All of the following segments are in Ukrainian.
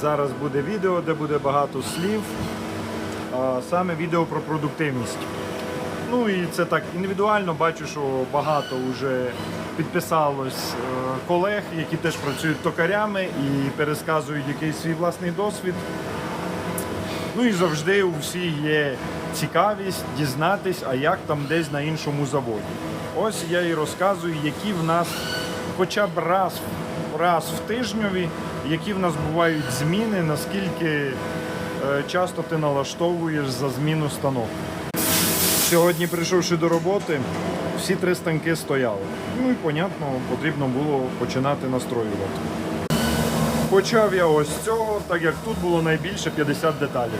Зараз буде відео, де буде багато слів. А саме відео про продуктивність. Ну і це так індивідуально. Бачу, що багато вже підписалось е, колег, які теж працюють токарями і пересказують якийсь свій власний досвід. Ну і завжди у всіх є цікавість дізнатись, а як там десь на іншому заводі. Ось я і розказую, які в нас хоча б раз, раз в тижневі, які в нас бувають зміни, наскільки е, часто ти налаштовуєш за зміну станок. Сьогодні, прийшовши до роботи, всі три станки стояли. Ну і, понятно, потрібно було починати настроювати. Почав я ось цього, так як тут було найбільше 50 деталей.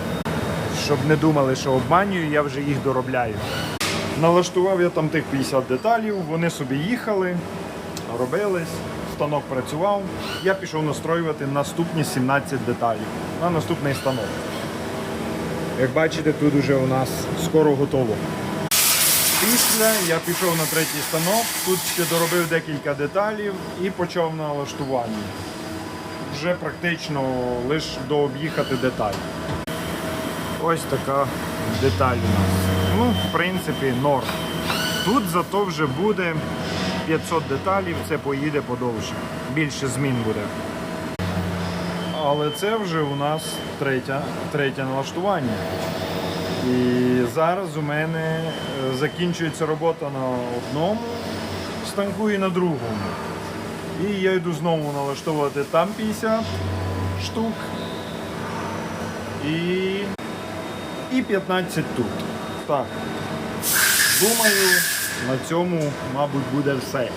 Щоб не думали, що обманюю, я вже їх доробляю. Налаштував я там тих 50 деталів, вони собі їхали, робились, станок працював. Я пішов настроювати наступні 17 деталей на наступний станок. Як бачите, тут уже у нас скоро готово. Після я пішов на третій станок, тут ще доробив декілька деталів і почав налаштування. Вже практично лише дооб'їхати деталь. Ось така деталь у нас. Ну, в принципі, норм. Тут зато вже буде 500 деталів, це поїде подовше. Більше змін буде. Але це вже у нас третє, третє налаштування. І зараз у мене е, закінчується робота на одному станку і на другому. І я йду знову налаштовувати там 50 штук і, і 15 тут. Так. Думаю, на цьому, мабуть, буде все.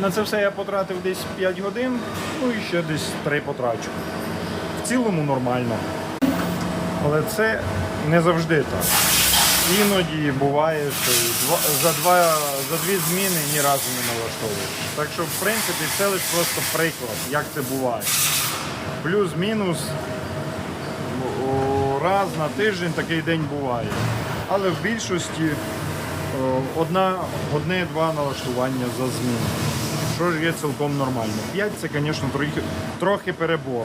На це все я потратив десь 5 годин, ну і ще десь 3 потрачу. В цілому нормально. Але це не завжди так. Іноді буває, що за, два, за дві зміни ні разу не налаштовуєш. Так що, в принципі, це лише просто приклад, як це буває. Плюс-мінус раз на тиждень такий день буває. Але в більшості одна, одне-два налаштування за зміну. Що ж є цілком нормально. П'ять це, звісно, трохи, трохи перебор.